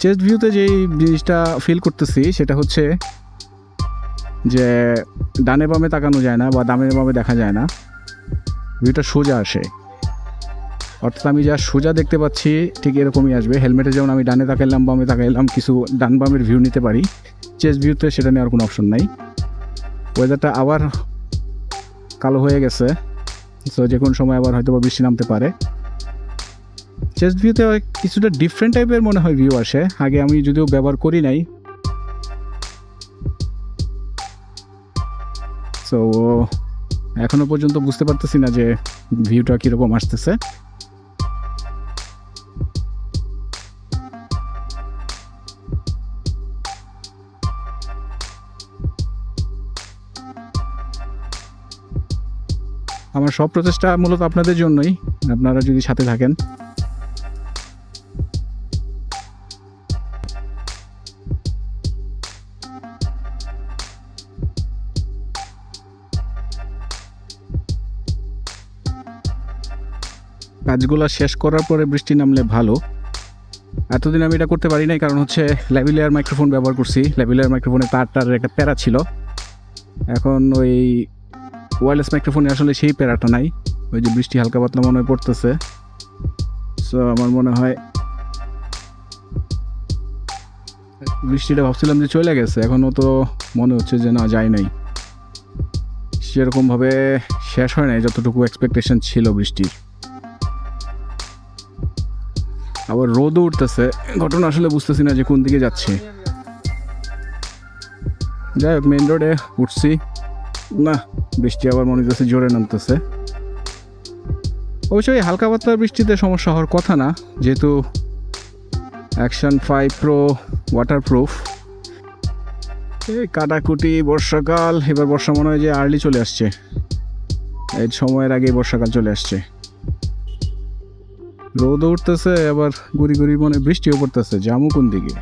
Chest ভিউতে যেই জিনিসটা ফিল করতেছি সেটা হচ্ছে যে ডানে বামে তাকানো যায় না বা দামে বামে দেখা যায় না। ভিউটা সোজা আসে। অর্থাৎ আমি যা সোজা দেখতে পাচ্ছি ঠিক এরকমই আসবে। হেলমেটে যেমন আমি ডানে তাকাইলাম, বামে তাকাইলাম, কিছু ডান বামের ভিউ নিতে পারি। চেস্ট ভিউতে সেটা নেওয়ার কোনো অপশন নাই। ওয়েদারটা আবার কালো হয়ে গেছে। সো যে কোনো সময় আবার হয়তো বৃষ্টি নামতে পারে। চেস্ট ভিউতে কিছুটা ডিফারেন্ট টাইপের মনে হয় ভিউ আসে। আগে আমি যদিও ব্যবহার করি নাই। সো এখনও পর্যন্ত বুঝতে পারতেছি না যে ভিউটা কীরকম আসতেছে। আমার সব প্রচেষ্টা মূলত আপনাদের জন্যই। আপনারা যদি সাথে থাকেন। কাজগুলো শেষ করার পরে বৃষ্টি নামলে ভালো। এতদিন আমি এটা করতে পারি নাই, কারণ হচ্ছে ল্যাভিলিয়ার মাইক্রোফোন ব্যবহার করছি। ল্যাভিলিয়ার মাইক্রোফোনে তার তার একটা প্যারা ছিল। এখন ওই ওয়্যারলেস মাইক্রোফোনে আসলে সেই প্যারাটা নাই। ওই যে বৃষ্টি হালকা পাতলা মনে হয় পড়তেছে। সো আমার মনে হয় বৃষ্টিটা ভাবছিলাম যে চলে গেছে। এখনও তো মনে হচ্ছে যে না যায় নাই। সেরকমভাবে শেষ হয় নাই, যতটুকু এক্সপেকটেশন ছিল বৃষ্টির। আবার রোদও উঠতেছে। ঘটনা আসলে বুঝতেছি না যে কোন দিকে যাচ্ছে। যাই হোক মেন রোডে উঠছি। না, বৃষ্টি আবার মনে হচ্ছে জোরে নামতেছে। অবশ্যই হালকা পাতলা বৃষ্টিতে সমস্যা হওয়ার কথা না। যেহেতু অ্যাকশন ফাইভ প্রো ওয়াটারপ্রুফ এই কাটাকুটি, বর্ষাকাল, এবার বর্ষা মনে হয় যে আর্লি চলে আসছে। এই সময়ের আগে বর্ষাকাল চলে আসছে। রোদও উঠতেছে আবার গুড়ি গুড়ি মনে বৃষ্টিও পড়তেছে জামু কোন দিকে?